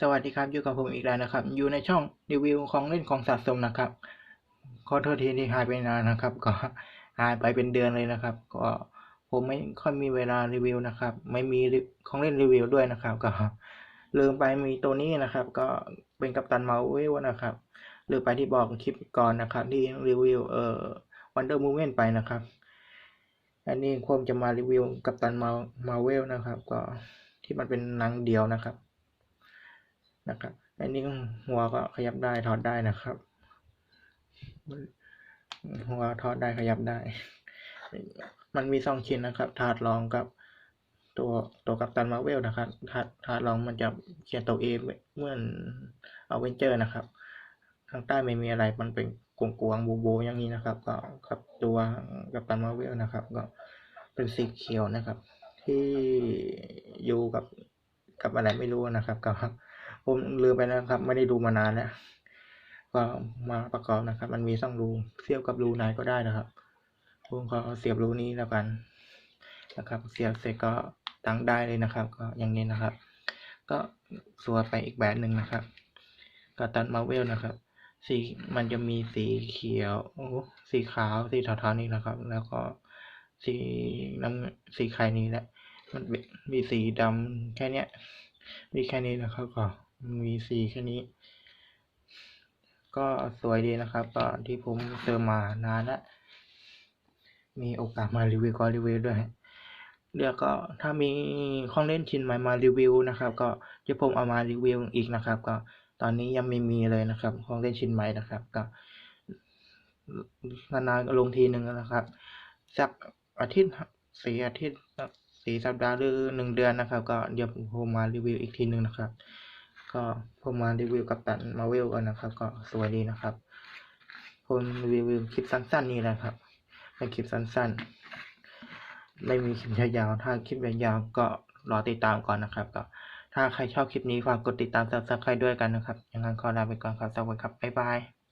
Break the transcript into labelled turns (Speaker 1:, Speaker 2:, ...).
Speaker 1: สวัสดีครับอยู่กับผมอีกแล้วนะครับ อยู่ในช่องรีวิวของเล่นของสะสมนะครับขอโทษทีที่หายไปนานนะครับ ก็หายไปเป็นเดือนเลยนะครับ ก็ผมไม่ค่อยมีเวลารีวิวนะครับ ไม่มีของเล่นรีวิวด้วยนะครับ ก็ลืมไปมีตัวนี้นะครับ ก็เป็นกัปตันมาเวลนะครับลืมไปที่บอกคลิปก่อนนะครับ ที่รีวิวเอ่อวันเดอร์มูเมนไปนะครับ อันนี้ผมจะมารีวิวกัปตันมามาเวลนะครับ ก็ที่มันเป็นหนังเดียวนะครับ นะครับ อันนี้หัวก็ขยับได้ถอดได้นะครับ หัวถอดได้ขยับได้ มันมีสองชิ้นนะครับ ถาดรองกับตัวตัวกัปตันมาเวลนะครับถาดถาดรองมันจะเขียนตัวเอเหมือนเอาเวนเจอร์นะครับข้างใต้ไม่มีอะไรมันเป็นกวงกวงบูบูอย่างนี้นะครับ ก็กับตัวกัปตันมาเวลนะครับ ก็เป็นสีเขียวนะครับ ที่อยู่กับกับอะไรไม่รู้นะครับ ก็ ผมลืมไปแล้วครับ ไม่ได้ดูมานานแล้วก็มาประกอบนะครับ มันมีสองรูเสียบกับรูไหนก็ได้นะครับผมขอเสียบรูนี้แล้วกันนะครับ เสียบเสร็จก็ตั้งได้เลยนะครับ ก็อย่างนี้นะครับ ก็สวไปอีกแบบหนึ่งนะครับ ก็ตัดมาเวลนะครับสีมันจะมีสีเขียว สีขาว สีเทาๆนี่นะครับ แล้วก็สีน้ำสีไข่นี้แหละ มันมีสีดำแค่เนี้ย มีแค่นี้นะครับก็ มีสีแค่นี้ ก็สวยดีนะครับก็ที่ผมเติมมานานแล้วมีโอกาสมารีวิวก็รีวิวด้วยเดี๋ยวก็ถ้ามีของเล่นชิ้นใหม่มารีวิวนะครับ ก็จะผมเอามารีวิวอีกนะครับ ก็ตอนนี้ยังไม่มีเลยนะครับของเล่นชิ้นใหม่นะครับ ก็นานๆลงทีหนึ่งนะครับสักอาทิตย์สี่อาทิตย์สี่สัปดาห์หรือหนึ่งเดือนนะครับ ก็เดี๋ยวผมมารีวิวอีกทีหนึ่งนะครับ ก็ผมมารีวิวกับตันมาเวลกันนะครับ ก็สวยดีนะครับผมรีวิวคลิปสั้นๆ นี่แหละครับเป็นคลิปสั้นๆ ไม่มีคลิปยาวๆถ้าคลิปยาวๆก็รอติดตามก่อนนะครับ ก็ ถ้าใครชอบคลิปนี้ฝากกดติดตามซับสไครต์ด้วยกันนะครับอย่างนั้นขอลาไปก่อนครับสวัสดีครับบ๊ายบาย